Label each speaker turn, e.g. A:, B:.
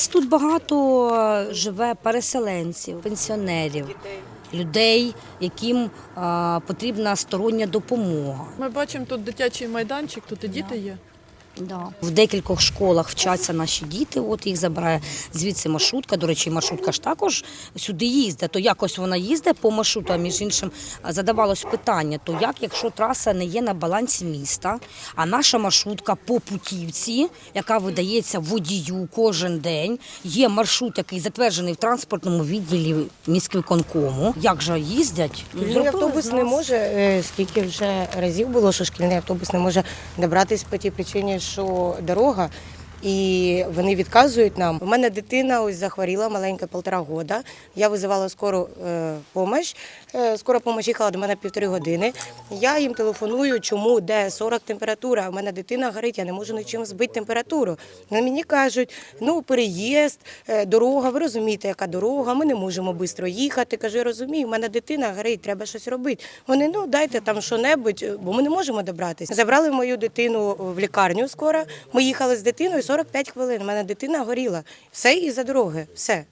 A: нас тут багато е, живе переселенців, пенсіонерів, людей, яким а, потрібна стороння допомога.
B: Ми бачимо тут дитячий майданчик, тут і діти є.
A: Да. В декількох школах вчаться наші діти. От їх забирає звідси маршрутка. До речі, маршрутка ж також сюди їздить. То якось вона їздить по маршруту. А між іншим задавалось питання: то як, якщо траса не є на балансі міста, а наша маршрутка по путівці, яка видається водію кожен день, є маршрут, який затверджений в транспортному відділі міськвиконкому. Як же їздять?
C: Шкільний автобус не може, е, скільки вже разів було, що шкільний автобус не може добратись по тій причині, що дорога. І вони відказують нам. У мене дитина ось захворіла маленька півтора года. Я визивала скору е, помощь. Е, скора помощь їхала до мене півтори години. Я їм телефоную, чому де 40 температура. У мене дитина горить, я не можу нічим збити температуру. Вони мені кажуть, ну переїзд, е, дорога. Ви розумієте, яка дорога? Ми не можемо швидко їхати. Кажу, розумію, у мене дитина горить, треба щось робити. Вони ну дайте там що-небудь, бо ми не можемо добратися. Забрали мою дитину в лікарню скоро. Ми їхали з дитиною 45 хвилин. У мене дитина горіла. Все і за дороги. Все.